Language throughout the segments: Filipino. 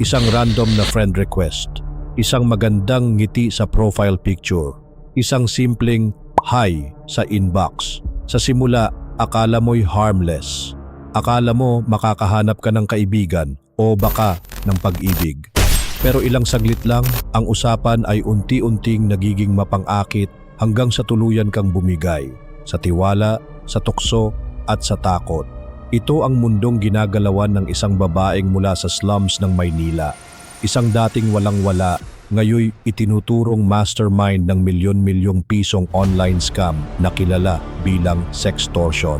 isang random na friend request, isang magandang ngiti sa profile picture, isang simpleng hi sa inbox. Sa simula, akala mo'y harmless. Akala mo makakahanap ka ng kaibigan o baka ng pag-ibig. Pero ilang saglit lang, ang usapan ay unti-unting nagiging mapangakit hanggang sa tuluyan kang bumigay. Sa tiwala, sa tukso, at sa takot. Ito ang mundong ginagalawan ng isang babaeng mula sa slums ng Maynila. Isang dating walang-wala, ngayoy itinuturong mastermind ng milyon-milyong pisong online scam na kilala bilang sextortion.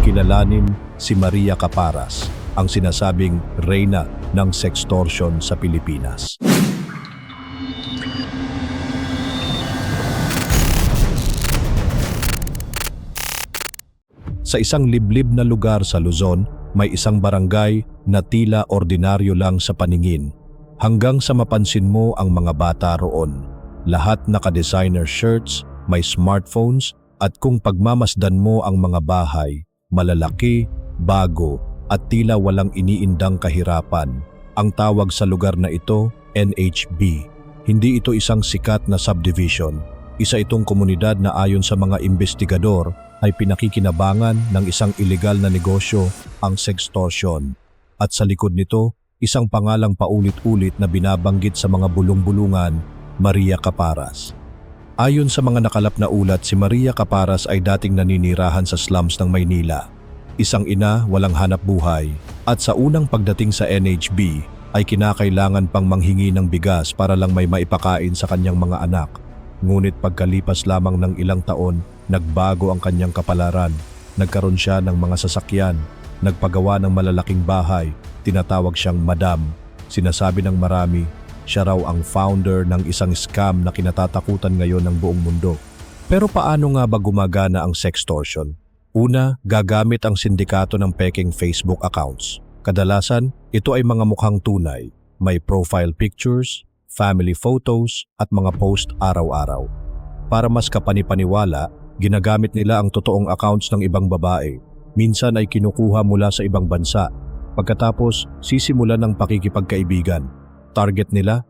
Kilalanin si Maria Caparas, ang sinasabing reyna ng sextortion sa Pilipinas. Sa isang liblib na lugar sa Luzon, may isang barangay na tila ordinaryo lang sa paningin. Hanggang sa mapansin mo ang mga bata roon. Lahat naka-designer shirts, may smartphones, at kung pagmamasdan mo ang mga bahay, malalaki, bago, at tila walang iniindang kahirapan. Ang tawag sa lugar na ito, NHB. Hindi ito isang sikat na subdivision. Isa itong komunidad na ayon sa mga investigador ay pinakikinabangan ng isang ilegal na negosyo, ang sextortion. At sa likod nito, isang pangalang paulit-ulit na binabanggit sa mga bulong-bulungan, Maria Caparas. Ayon sa mga nakalap na ulat, si Maria Caparas ay dating naninirahan sa slums ng Maynila. Isang ina, walang hanap buhay, at sa unang pagdating sa NHB ay kinakailangan pang manghingi ng bigas para lang may maipakain sa kanyang mga anak. Ngunit pagkalipas lamang ng ilang taon, nagbago ang kanyang kapalaran. Nagkaroon siya ng mga sasakyan, nagpagawa ng malalaking bahay, tinatawag siyang madam. Sinasabi ng marami, siya raw ang founder ng isang scam na kinatatakutan ngayon ng buong mundo. Pero paano nga ba gumagana ang sextortion? Una, gagamit ang sindikato ng peking Facebook accounts. Kadalasan, ito ay mga mukhang tunay. May profile pictures, family photos, at mga post araw-araw. Para mas kapanipaniwala, ginagamit nila ang totoong accounts ng ibang babae. Minsan ay kinukuha mula sa ibang bansa. Pagkatapos, sisimulan ng pakikipagkaibigan. Target nila,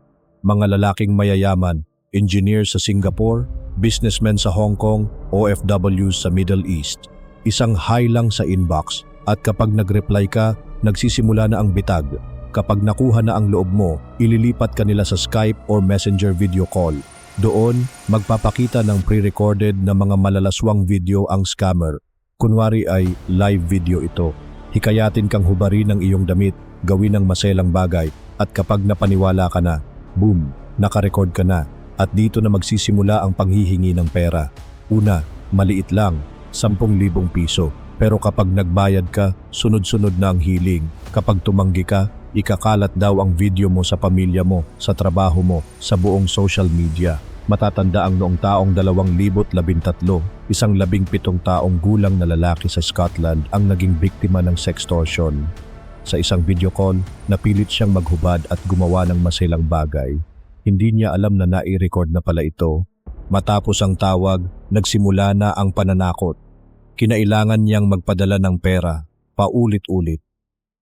mga lalaking mayayaman, engineers sa Singapore, businessmen sa Hong Kong, OFWs sa Middle East. Isang hi lang sa inbox at kapag nag-reply ka, nagsisimula na ang bitag. Kapag nakuha na ang loob mo, ililipat ka nila sa Skype or Messenger video call. Doon, magpapakita ng pre-recorded na mga malalaswang video ang scammer. Kunwari ay live video ito. Hikayatin kang hubarin ng iyong damit, gawin ng maselang bagay, at kapag napaniwala ka na, boom, nakarecord ka na. At dito na magsisimula ang panghihingi ng pera. Una, maliit lang, 10,000 piso. Pero kapag nagbayad ka, sunod-sunod na ang hiling. Kapag tumanggi ka, ikakalat daw ang video mo sa pamilya mo, sa trabaho mo, sa buong social media. Matatanda ang noong taong 2013, isang labing pitong taong gulang na lalaki sa Scotland ang naging biktima ng sextortion. Sa isang video call, napilit siyang maghubad at gumawa ng masilang bagay. Hindi niya alam na nai-record na pala ito. Matapos ang tawag, nagsimula na ang pananakot. Kinailangan niyang magpadala ng pera, paulit-ulit,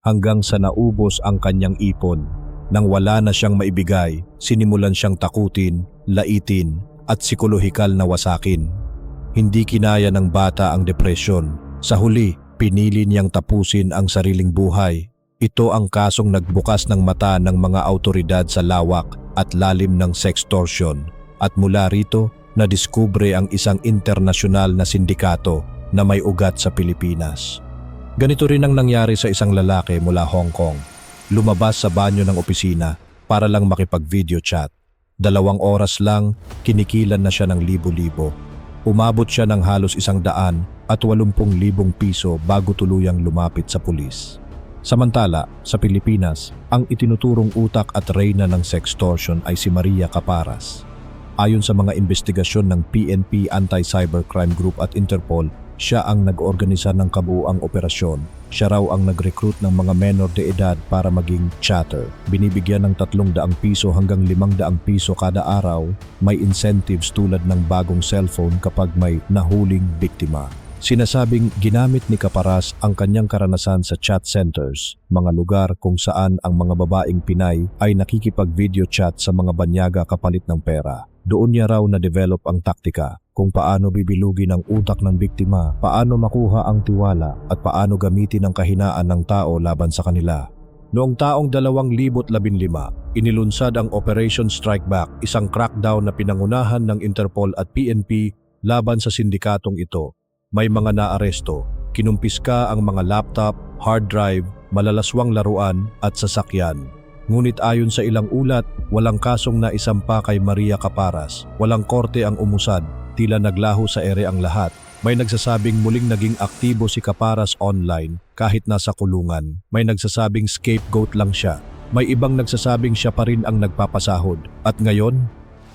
hanggang sa naubos ang kanyang ipon. Nang wala na siyang maibigay, sinimulan siyang takutin, laitin, at psikolohikal na wasakin. Hindi kinaya ng bata ang depresyon. Sa huli, pinili niyang tapusin ang sariling buhay. Ito ang kasong nagbukas ng mata ng mga autoridad sa lawak at lalim ng sextortion. At mula rito, nadiskubre ang isang internasyonal na sindikato na may ugat sa Pilipinas. Ganito rin ang nangyari sa isang lalaki mula Hong Kong. Lumabas sa banyo ng opisina para lang makipag-video chat. Dalawang oras lang, kinikilan na siya ng libo-libo. Umabot siya ng halos isang daan at walumpung libong piso bago tuluyang lumapit sa pulis. Samantala, sa Pilipinas, ang itinuturong utak at reyna ng sextortion ay si Maria Caparas. Ayon sa mga investigasyon ng PNP Anti-Cybercrime Group at Interpol, siya ang nag-organisa ng kabuuang operasyon. Siya raw ang nag-recruit ng mga menor de edad para maging chatter. Binibigyan ng 300 piso hanggang 500 piso kada araw. May incentives tulad ng bagong cellphone kapag may nahuling biktima. Sinasabing ginamit ni Kaparas ang kanyang karanasan sa chat centers, mga lugar kung saan ang mga babaeng Pinay ay nakikipag-video chat sa mga banyaga kapalit ng pera. Doon niya raw na-develop ang taktika kung paano bibilugin ang utak ng biktima, paano makuha ang tiwala at paano gamitin ang kahinaan ng tao laban sa kanila. Noong taong 2015, inilunsad ang Operation Strike Back, isang crackdown na pinangunahan ng Interpol at PNP laban sa sindikatong ito. May mga naaresto, kinumpiska ang mga laptop, hard drive, malalaswang laruan at sasakyan. Ngunit ayon sa ilang ulat, walang kasong naisampa kay Maria Caparas, walang korte ang umusad, tila naglaho sa ere ang lahat. May nagsasabing muling naging aktibo si Caparas online kahit nasa kulungan. May nagsasabing scapegoat lang siya. May ibang nagsasabing siya pa rin ang nagpapasahod. At ngayon,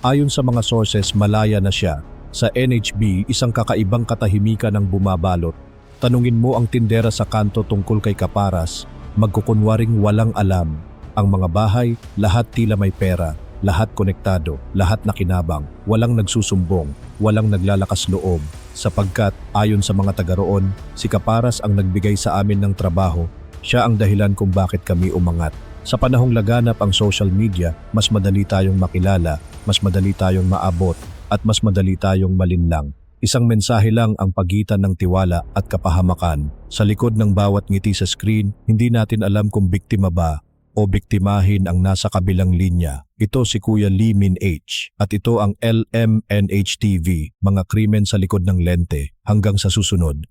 ayon sa mga sources malaya na siya. Sa NHB, isang kakaibang katahimikan ang bumabalot. Tanungin mo ang tindera sa kanto tungkol kay Caparas, magkukunwaring walang alam. Ang mga bahay, lahat tila may pera, lahat konektado, lahat nakinabang, walang nagsusumbong, walang naglalakas loob. Sapagkat ayon sa mga taga roon, si Caparas ang nagbigay sa amin ng trabaho, siya ang dahilan kung bakit kami umangat. Sa panahong laganap ang social media, mas madali tayong makilala, mas madali tayong maabot, at mas madali tayong malinlang. Isang mensahe lang ang pagitan ng tiwala at kapahamakan. Sa likod ng bawat ngiti sa screen, hindi natin alam kung biktima ba o biktimahin ang nasa kabilang linya. Ito si Kuya Lee Min H. At ito ang LMNH TV, mga krimen sa likod ng lente. Hanggang sa susunod.